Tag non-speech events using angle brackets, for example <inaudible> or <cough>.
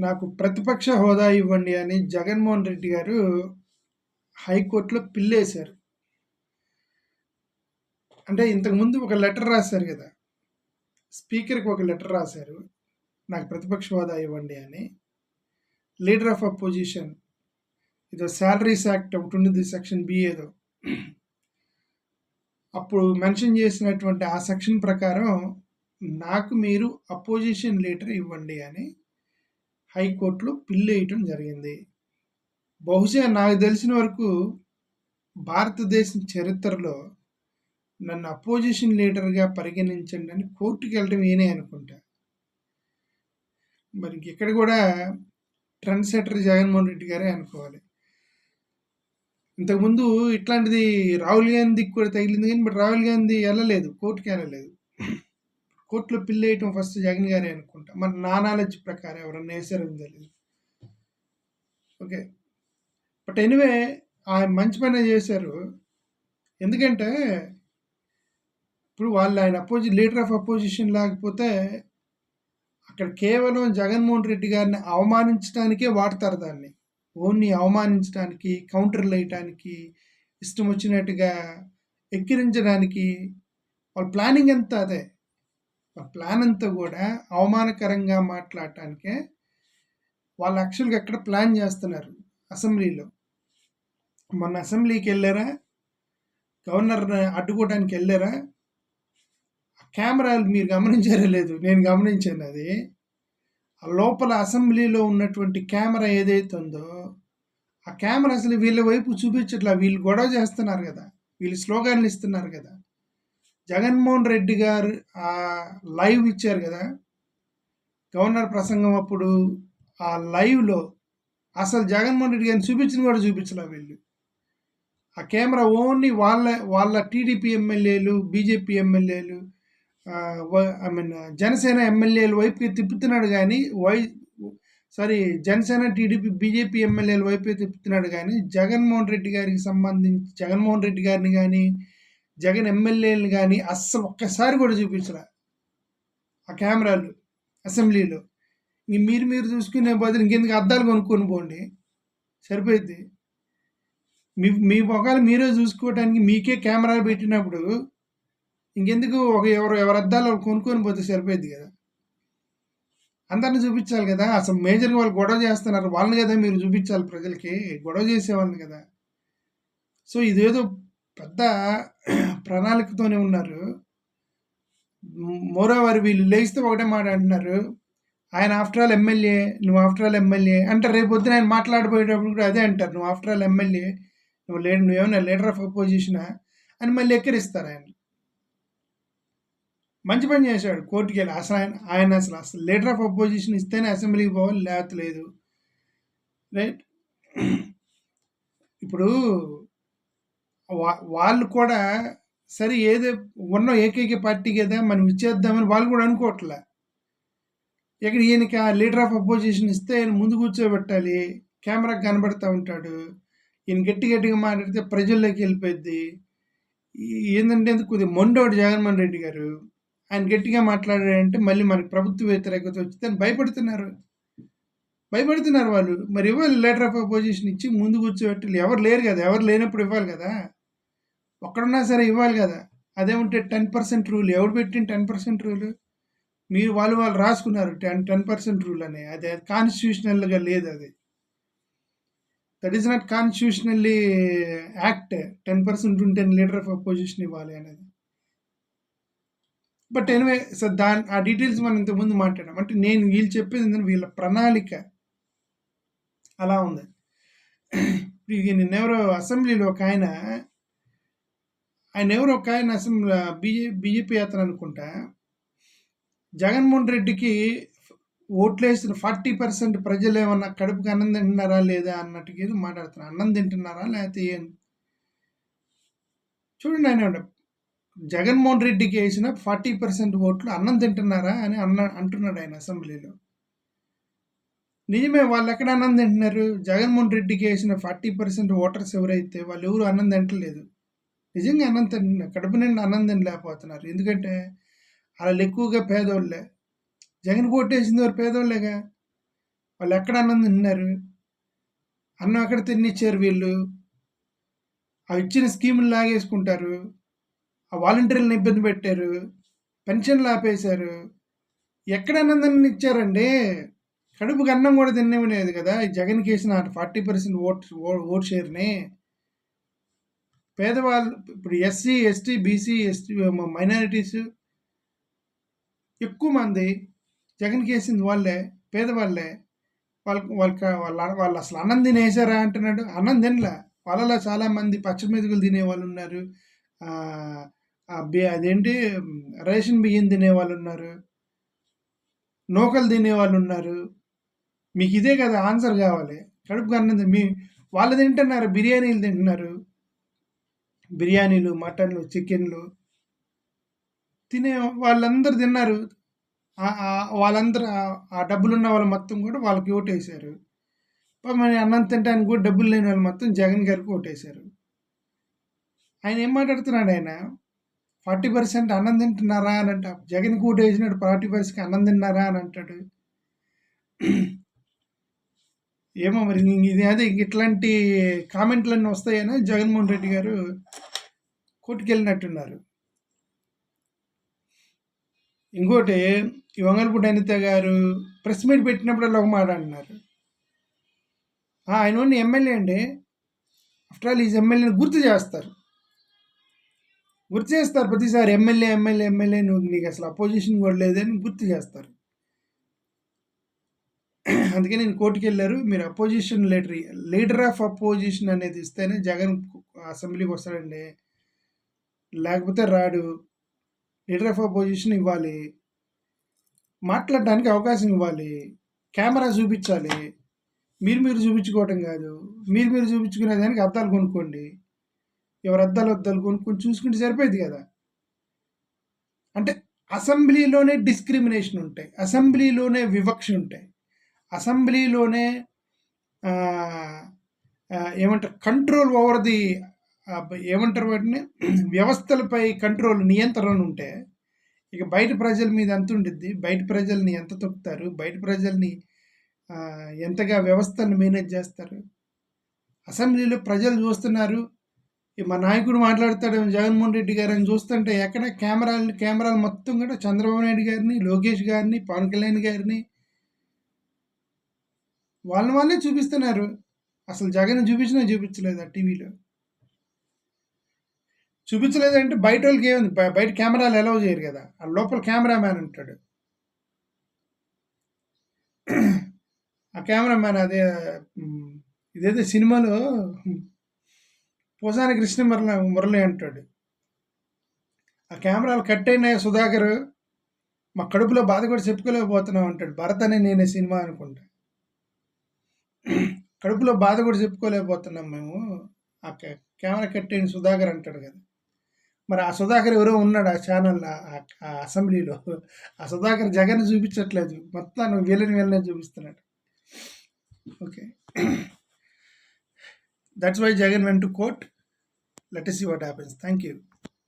నాకు ప్రతిపక్ష హోదా ఇవ్వండి అని జగన్మోహన్ రెడ్డి గారు హైకోర్టులో పిల్లేశారు. అంటే ఇంతకుముందు ఒక లెటర్ రాశారు కదా. స్పీకర్కి ఒక లెటర్ రాశారు. నాకు ప్రతిపక్ష హోదా ఇవ్వండి అని. లీడర్ ఆఫ్ అపోజిషన్ ఏదో శాలరీస్ యాక్ట్ ఒకటి ఉంది సెక్షన్ బి ఏదో. అప్పుడు మెన్షన్ చేసినటువంటి ఆ సెక్షన్ ప్రకారం నాకు మీరు అపోజిషన్ లీడర్ ఇవ్వండి అని హైకోర్టులో పిల్లు వేయటం జరిగింది. బహుశా నాకు తెలిసిన వరకు భారతదేశం చరిత్రలో నన్ను అపోజిషన్ లీడర్గా పరిగణించండి అని కోర్టుకి వెళ్ళడం ఏనే అనుకుంటా. మరి ఇక్కడ కూడా ట్రెండ్ సెటర్ జగన్మోహన్ రెడ్డి గారే అనుకోవాలి. ఇంతకుముందు ఇట్లాంటిది రాహుల్ గాంధీకి కూడా తగిలింది కానీ బట్ రాహుల్ గాంధీ వెళ్ళలేదు కోర్టుకి వెళ్ళలేదు. కోర్టులో పిల్లి వేయటం ఫస్ట్ జగన్ గారే అనుకుంటా. మరి నా నాలెడ్జ్ ప్రకారం ఎవరన్నా వేసారని తెలియదు ఓకే. బట్ ఎనివే ఆయన మంచి పనే చేశారు. ఎందుకంటే ఇప్పుడు వాళ్ళు ఆయన అపోజి లీడర్ ఆఫ్ అపోజిషన్ లేకపోతే అక్కడ కేవలం జగన్మోహన్ రెడ్డి గారిని అవమానించడానికే వాడతారు దాన్ని. ఓన్ని అవమానించడానికి కౌంటర్లు వేయటానికి ఇష్టం వచ్చినట్టుగా ఎక్కిరించడానికి. వాళ్ళ ప్లానింగ్ అంతా అదే. ఆ ప్లాన్ అంతా కూడా అవమానకరంగా మాట్లాడటానికే వాళ్ళు యాక్చువల్గా ఎక్కడ ప్లాన్ చేస్తున్నారు అసెంబ్లీలో? మొన్న అసెంబ్లీకి వెళ్ళారా? గవర్నర్ అడ్డుకోవడానికి వెళ్ళారా? కెమెరాలు మీరు గమనించారో లేదు నేను గమనించాను అది. ఆ లోపల అసెంబ్లీలో ఉన్నటువంటి కెమెరా ఏదైతే ఉందో ఆ కెమెరా అసలు వీళ్ళ వైపు చూపించట్లా వీళ్ళు గొడవ చేస్తున్నారు కదా వీళ్ళు స్లోగాన్లు ఇస్తున్నారు కదా. జగన్మోహన్ రెడ్డి గారు లైవ్ ఇచ్చారు కదా. గవర్నర్ ప్రసంగం అప్పుడు ఆ లైవ్లో అసలు జగన్మోహన్ రెడ్డి గారిని చూపించిన కూడా చూపించలే వీళ్ళు. ఆ కెమెరా ఓన్లీ వాళ్ళ వాళ్ళ టీడీపీ ఎమ్మెల్యేలు బీజేపీ ఎమ్మెల్యేలు ఐ మీన్ జనసేన ఎమ్మెల్యేల వైపుకి తిప్పుతున్నాడు కానీ why sorry Janasena TDP BJP ఎమ్మెల్యేల వైపే తిప్పుతున్నాడు కానీ జగన్మోహన్ రెడ్డి గారికి సంబంధించి జగన్మోహన్ రెడ్డి గారిని కానీ జగన్ ఎమ్మెల్యేలను కానీ అస్సలు ఒక్కసారి కూడా చూపించరా ఆ కెమెరాలు అసెంబ్లీలో. ఇంక మీరు మీరు చూసుకునే బదులు ఇంకెందుకు అద్దాలు కొనుక్కొని పోండి? సరిపోయింది మీ మీ ముఖాలు మీరే చూసుకోవడానికి మీకే కెమెరాలు పెట్టినప్పుడు ఇంకెందుకు ఒక ఎవరు ఎవరు అద్దాలు కొనుక్కొని పోతే సరిపోయింది కదా? అందరిని చూపించాలి కదా? అసలు మేజర్గా వాళ్ళు గొడవ చేస్తున్నారు. వాళ్ళని కదా మీరు చూపించాలి ప్రజలకి? గొడవ చేసేవాళ్ళని కదా? సో ఇదేదో పెద్ద ప్రణాళికతోనే ఉన్నారు. మోరోవర్ వీళ్ళు లేస్తే ఒకటే మాట అంటున్నారు. ఆయన ఆఫ్టర్ ఆల్ ఎమ్మెల్యే నువ్వు ఆఫ్టర్ ఆల్ ఎమ్మెల్యే అంటే రేపు పొద్దున ఆయన మాట్లాడిపోయేటప్పుడు కూడా అదే అంటారు. నువ్వు ఆఫ్టర్ ఆల్ ఎమ్మెల్యే నువ్వు లే నువ్వేమన్నా లీడర్ ఆఫ్ అపోజిషనా అని మళ్ళీ ఎక్కిరిస్తారు ఆయన. మంచి పని చేశాడు కోర్టుకి వెళ్ళి. అసలు ఆయన ఆయన అసలు అసలు లీడర్ ఆఫ్ అపోజిషన్ ఇస్తేనే అసెంబ్లీకి పోవాలి లేకపోతే లేదు. రైట్? ఇప్పుడు వాళ్ళు కూడా సరే ఏదో ఉన్న ఏకైక పార్టీ కదా మనం ఇచ్చేద్దామని వాళ్ళు కూడా అనుకోవట్లే. ఇక్కడ ఈయనకి ఆ లీడర్ ఆఫ్ అపోజిషన్ ఇస్తే ఆయన ముందు కూర్చోబెట్టాలి కెమెరాకి కనబడుతూ ఉంటాడు ఈయన గట్టి గట్టిగా మాట్లాడితే ప్రజల్లోకి వెళ్ళిపోద్ది ఏంటంటే కొద్దిగా మొండోడు జగన్మోహన్ రెడ్డి గారు ఆయన గట్టిగా మాట్లాడారంటే మళ్ళీ మనకి ప్రభుత్వ వ్యతిరేకత వచ్చిందని అని భయపడుతున్నారు. భయపడుతున్నారు వాళ్ళు. మరి ఇవ్వాలి లెటర్ ఆఫ్ అపోజిషన్ ఇచ్చి ముందు కూర్చోబెట్టాలి ఎవరు లేరు కదా ఎవరు లేనప్పుడు ఇవ్వాలి కదా. ఒక్కడున్నా సరే ఇవ్వాలి కదా. అదే ఉంటే టెన్ పర్సెంట్ రూల్ ఎవడు పెట్టిన టెన్ పర్సెంట్ రూల్ మీరు వాళ్ళు వాళ్ళు రాసుకున్నారు టెన్ టెన్ పర్సెంట్ రూల్ అని. అది కాన్స్టిట్యూషనల్గా లేదు అది. That is not constitutionally act ten percent ఉంటే లీడర్ ఆఫ్ అపోజిషన్ ఇవ్వాలి అనేది. బట్ ఎనివే సార్ దాని ఆ డీటెయిల్స్ మనం ఇంతకుముందు మాట్లాడాం. అంటే నేను వీళ్ళు చెప్పేది ఏంటంటే వీళ్ళ ప్రణాళిక అలా ఉంది. <clears throat> నిన్నెవరో అసెంబ్లీలో ఒక ఆయన ఆయన ఎవరో ఒక ఆయన అసెంబ్లీ బీజే బీజేపీ అతను అనుకుంటా. జగన్మోహన్ రెడ్డికి ఓట్లేసిన ఫార్టీ పర్సెంట్ ప్రజలు ఏమన్నా కడుపుకి అన్నం తింటున్నారా లేదా అన్నట్టుగా మాట్లాడుతున్నారు. అన్నం తింటున్నారా లేకపోతే ఏం? చూడండి ఆయన జగన్మోహన్ రెడ్డికి వేసిన ఫార్టీ పర్సెంట్ ఓట్లు అన్నం తింటున్నారా అని అన్న అంటున్నాడు ఆయన అసెంబ్లీలో. నిజమే వాళ్ళు ఎక్కడ అన్నం తింటున్నారు? జగన్మోహన్ రెడ్డికి వేసిన ఫార్టీ పర్సెంట్ ఓటర్స్ ఎవరైతే వాళ్ళు ఎవరు అన్నం తింటలేదు. నిజంగా అనంతం కడుపు నిండి ఆనందం లేకపోతున్నారు. ఎందుకంటే వాళ్ళు ఎక్కువగా పేదోళ్ళే. జగన్ కొట్టేసింది వారు పేదోళ్ళేగా. వాళ్ళు ఎక్కడ అన్నం తిన్నారు? అన్నం ఎక్కడ తినిచ్చారు వీళ్ళు? ఆ ఇచ్చిన స్కీములు లాగేసుకుంటారు. ఆ వాలంటీర్లను ఇబ్బంది పెట్టారు. పెన్షన్లు ఆపేశారు. ఎక్కడ అన్నం ఇచ్చారండి కడుపుకి అన్నం కూడా తినేవి కదా. జగన్ జగన్కి వేసిన ఫార్టీ పర్సెంట్ ఓట్ ఓట్ షేర్ని. పేదవాళ్ళు ఇప్పుడు SC ST BC ST minorities ఎక్కువ మంది జగన్కి వేసింది వాళ్ళే పేదవాళ్ళే. వాళ్ళకి వాళ్ళకి వాళ్ళ వాళ్ళు అసలు అన్నం తినేసారా అంటున్నాడు. అన్నం తినలే. వాళ్ళలో చాలామంది పచ్చమెతుకులు తినేవాళ్ళు ఉన్నారు. అదేంటి రేషన్ బియ్యం తినేవాళ్ళు ఉన్నారు. నూకలు తినేవాళ్ళు ఉన్నారు. మీకు ఇదే కదా ఆన్సర్ కావాలి. కడుపు అన్నం మీ వాళ్ళు తింటున్నారు బిర్యానీలు తింటున్నారు. బిర్యానీలు మటన్లు చికెన్లు. తినే వాళ్ళందరూ తిన్నారు. వాళ్ళందరూ ఆ డబ్బులు ఉన్న వాళ్ళు మొత్తం కూడా వాళ్ళకి ఓటేశారు మరి అన్నం తింటానికి కూడా డబ్బులు లేని వాళ్ళు మొత్తం జగన్ గారికి ఓటేశారు ఆయన ఏం మాట్లాడుతున్నాడు ఆయన? ఫార్టీ పర్సెంట్ అన్నం తింటున్నారా అని అంట. జగన్కి ఓటేసినాడు ఫార్టీ పర్సెంట్ అన్నం తిన్నారా అని అంటాడు. ఏమో మరి ఇది అదే ఇట్లాంటి కామెంట్లన్నీ వస్తాయని జగన్మోహన్ రెడ్డి గారు కొట్టుకెళ్ళినట్టున్నారు ఇంకోటి ఈ వంగలపూడి అనిత గారు ప్రెస్ మీట్ పెట్టినప్పుడు ఒక మాట అంటున్నారు. ఆయన ఓన్లీ ఎమ్మెల్యే అండి. ఆఫ్టర్ ఆల్ ఈజ్ ఎమ్మెల్యేని గుర్తు చేస్తారు. గుర్తు చేస్తారు. ప్రతిసారి ఎమ్మెల్యే ఎమ్మెల్యే ఎమ్మెల్యే నువ్వు నీకు అసలు అపోజిషన్ కూడా లేదని గుర్తు చేస్తారు. అందుకే నేను కోర్టుకి వెళ్ళారు. మీరు opposition leader leader of opposition అనేది ఇస్తేనే జగన్ అసెంబ్లీకి వస్తాడండి. లేకపోతే రాడు. లీడర్ ఆఫ్ అపోజిషన్ ఇవ్వాలి. మాట్లాడడానికి అవకాశం ఇవ్వాలి. కెమెరా చూపించాలి. మీరు మీరు చూపించుకోవటం కాదు. మీరు మీరు చూపించుకునే దానికి అద్దాలు కొనుక్కోండి. ఎవరు అద్దాలు అద్దాలు కొనుక్కొని చూసుకుంటే సరిపోయేది కదా. అంటే అసెంబ్లీలోనే డిస్క్రిమినేషన్ ఉంటాయి. అసెంబ్లీలోనే వివక్ష ఉంటాయి. అసెంబ్లీలోనే ఏమంటారు కంట్రోల్ ఓవర్ ది ఏమంటారు వాటిని? వ్యవస్థలపై కంట్రోల్ నియంత్రణ ఉంటే ఇక బయట ప్రజల మీద ఎంత ఉండిద్ది? బయట ప్రజల్ని ఎంత తొక్కుతారు? బయట ప్రజల్ని ఎంతగా వ్యవస్థను మేనేజ్ చేస్తారు? అసెంబ్లీలో ప్రజలు చూస్తున్నారు. మా నాయకుడు మాట్లాడతాడు జగన్మోహన్ రెడ్డి గారు అని చూస్తుంటే ఎక్కడ కెమెరాలు కెమెరాలు మొత్తం కూడా చంద్రబాబు నాయుడు గారిని లోకేష్ గారిని పవన్ కళ్యాణ్ గారిని వాళ్ళని వాళ్ళే చూపిస్తున్నారు. అసలు జగన్ చూపించినా చూపించలేదు ఆ టీవీలో? చూపించలేదంటే బయట వాళ్ళకి ఏముంది బయట కెమెరాలు అలౌ చేయరు కదా. ఆ లోపల కెమెరామ్యాన్ ఉంటాడు. ఆ కెమెరామ్యాన్ అదే ఇదేదో సినిమాలో పోసాని కృష్ణ మురళి మురళి అంటాడు. ఆ కెమెరాలు కట్ అయినాయి సుధాకర్? మా కడుపులో బాధ కూడా చెప్పుకోలేకపోతున్నాం అంటాడు. భరత్ అనే నేనే సినిమా అనుకుంటా. కడుపులో బాధ కూడా చెప్పుకోలేకపోతున్నాం మేము. ఆ కెమెరా కట్ సుధాకర్ అంటాడు కదా. మరి ఆ సుధాకర్ ఎవరో ఉన్నాడు ఆ ఛానల్ ఆ అసెంబ్లీలో. ఆ సుధాకర్ జగన్ చూపించట్లేదు. మొత్తం వీళ్ళని వీళ్ళనే చూపిస్తున్నాడు. ఓకే. దట్స్ వై జగన్ వెంట court let is what happens thank you